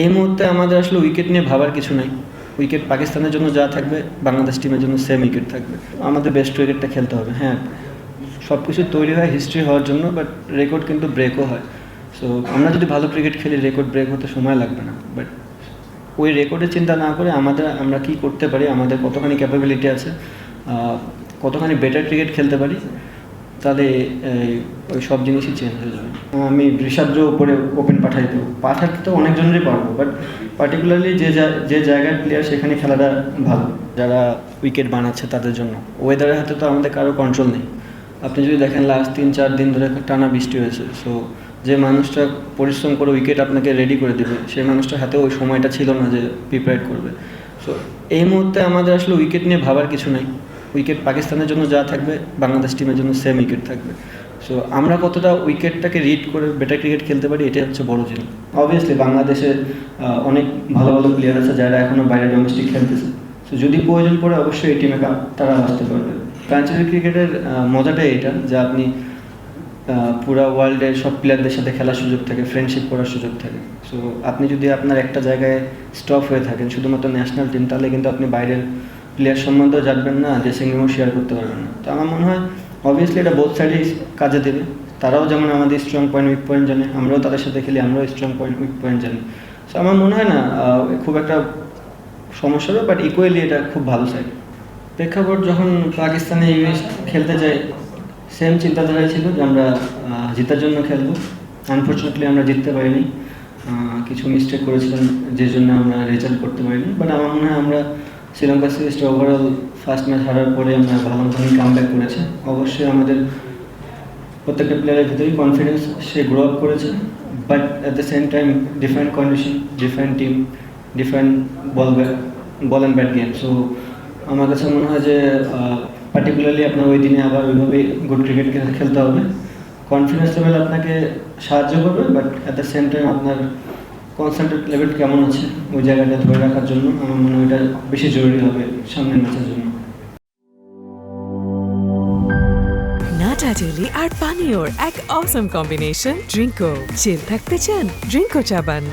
এই মুহূর্তে আমাদের আসলে উইকেট নিয়ে ভাবার কিছু নাই। উইকেট পাকিস্তানের জন্য যা থাকবে, বাংলাদেশ টিমের জন্য সেম উইকেট থাকবে। আমাদের বেস্ট উইকেটটা খেলতে হবে হ্যাঁ। সব কিছু তৈরি হয় হিস্ট্রি হওয়ার জন্য বাট রেকর্ড কিন্তু ব্রেকও হয়। সো আমরা যদি ভালো ক্রিকেট খেলি রেকর্ড ব্রেক হতে সময় লাগবে না। বাট ওই রেকর্ডের চিন্তা না করে আমাদের, আমরা কি করতে পারি, আমাদের কতখানি ক্যাপাবিলিটি আছে কতখানি বেটার ক্রিকেট খেলতে পারি তাহলে ওই সব জিনিসই চেঞ্জ হয়ে যাবে। আমি ঋষাদ্র উপরে ওপেন পাঠাই দেবো। পাঠাতে তো অনেকজনেরই পারব বাট পার্টিকুলারলি যে যে জায়গার প্লেয়ার সেখানে খেলাটা ভালো। যারা উইকেট বানাচ্ছে তাদের জন্য। ওয়েদারের হাতে তো আমাদের কারও কন্ট্রোল নেই। আপনি যদি দেখেন লাস্ট তিন, চার দিন ধরে টানা বৃষ্টি হয়েছে। সো যে মানুষটা পরিশ্রম করে উইকেট আপনাকে রেডি করে দেবে সেই মানুষটার হাতে ওই সময়টা ছিল না যে প্রিপেয়ার করবে। সো এই মুহূর্তে আমাদের আসলে উইকেট নিয়ে ভাবার কিছু নাই। উইকেট পাকিস্তানের জন্য যা থাকবে, বাংলাদেশ টিমের জন্য সেম উইকেট থাকবে। সো আমরা কতটা উইকেটটাকে রিড করে বেটার ক্রিকেট খেলতে পারি, এটাই হচ্ছে বড় জিনিস অবভিয়াসলি বাংলাদেশে অনেক ভালো ভালো প্লেয়ার আছে যারা এখনও বাইরে ডোমেস্টিক খেলতেছে। সো যদি প্রয়োজন পড়ে, অবশ্যই এই টিমে তারা আসতে পারবে। ফ্র্যাঞ্চাইজি ক্রিকেটের মজাটাই এটা যে আপনি পুরা ওয়ার্ল্ডের সব প্লেয়ারদের সাথে খেলার সুযোগ থাকে ফ্রেন্ডশিপ করার সুযোগ থাকে। সো আপনি যদি আপনার একটা জায়গায় স্টপ হয়ে থাকেন, শুধুমাত্র ন্যাশনাল টিম তাহলে কিন্তু আপনি বাইরের প্লেয়ার সম্বন্ধেও জানবেন না ড্রেসিং রুমও শেয়ার করতে পারবেন না। তো আমার মনে হয় অবভিয়াসলি এটা বোথ সাইডেই কাজে দেবে। তারাও যেমন আমাদের স্ট্রং পয়েন্ট উইক পয়েন্ট জানে, আমরাও তাদের সাথে খেলি, আমরাও স্ট্রং পয়েন্ট উইক পয়েন্ট জানি। সো আমার মনে হয় না খুব একটা সমস্যা হবে বাট ইকুয়ালি এটা খুব ভালো সাইড প্রেক্ষাপট যখন পাকিস্তানে ইউএস খেলতে যাই সেম চিন্তাধারাই ছিল যে আমরা জেতার জন্য খেলব। আনফর্চুনেটলি আমরা জিততে পারিনি। কিছু মিস্টেক করেছিলাম, যে জন্য আমরা রেজাল্ট করতে পারিনি। বাট আমার মনে হয় আমরা শ্রীলঙ্কা সিরিজটা ওভারঅল ফার্স্ট ম্যাচ হারার পরে আমরা ভালো মতনই কাম ব্যাক করেছি। অবশ্যই আমাদের প্রত্যেকটা প্লেয়ারের ভিতরেই কনফিডেন্স সে গ্রো আপ করেছে। But at the same time different condition different team different ball ball and bat game so আমার কাছে মনে হয় যে পার্টিকুলারলি আপনার ওই দিনে আবার ওইভাবেই গুড ক্রিকেট খেলতে হবে। কনফিডেন্স লেভেল আপনাকে সাহায্য করবে but at the same time আপনার কনসেন্ট্রেট লেভেল কেমন আছে? ওই জায়গাটা ধরে রাখার জন্য আমার মনে হয় এটা বেশি জরুরি হবে সামনের ম্যাচের জন্য। নাটা আর পানীয়র এক অসম কম্বিনেশন ড্রিঙ্কো চিল থাকতে চান? ড্রিঙ্কো চাবান।